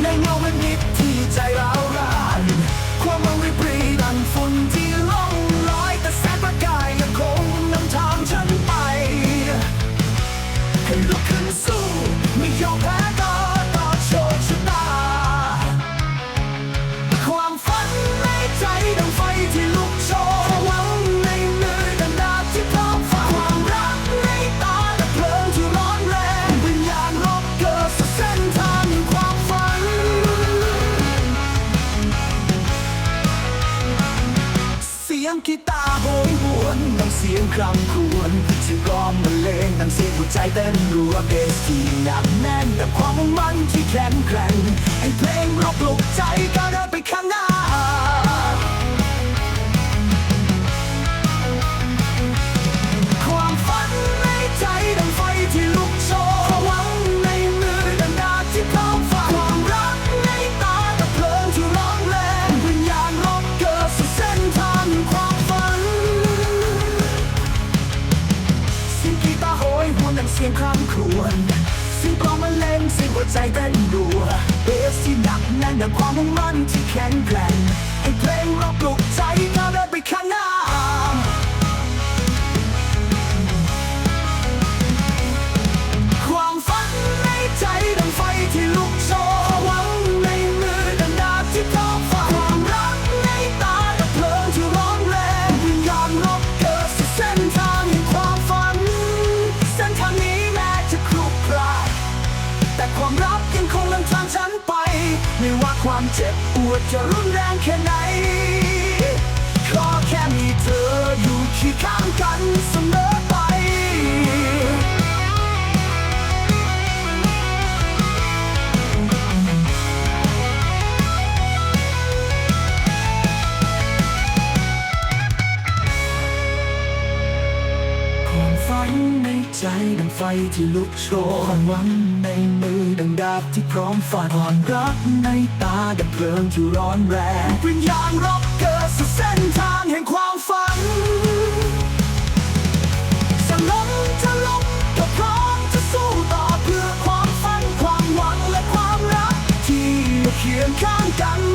ในเงามันมิดที่ใจร้าวรานความมังริบรีดังฝุ่นที่ ตาโหยหวนน้ำเสียงคร่ำครวญที่กลอมบรรเลงน้ำเสียงหัวใจเต้นรัวเบสที่หนักแน่นแต่ความมุ่งมั่นที่แข็งแกร่ง สียงคร่ำครวญเสียงกลองมาเล่นเสียงหัวใจเต้นรัวเบสที่หนักแน่นดังความมุ่งมั่นที่แข็งแกร่ง ความเจ็บปวดจะรุนแรงแค่ไหน ขอแค่มีเธออยู่ที่ข้างกันเสมอ ฝังในใจดังไฟที่ลุกโชนความหวังในมือดังดาบที่พร้อมฟาดอ่อนรักในตาดับเพลิงที่ร้อนแรงวิญญาณรบเกิดสเส้นทางแห่งความฝันจะล้มจะลุก็พร้อมจะสู้ต่อเพื่อความฝันความหวังและความรักที่เขียนข้างกัน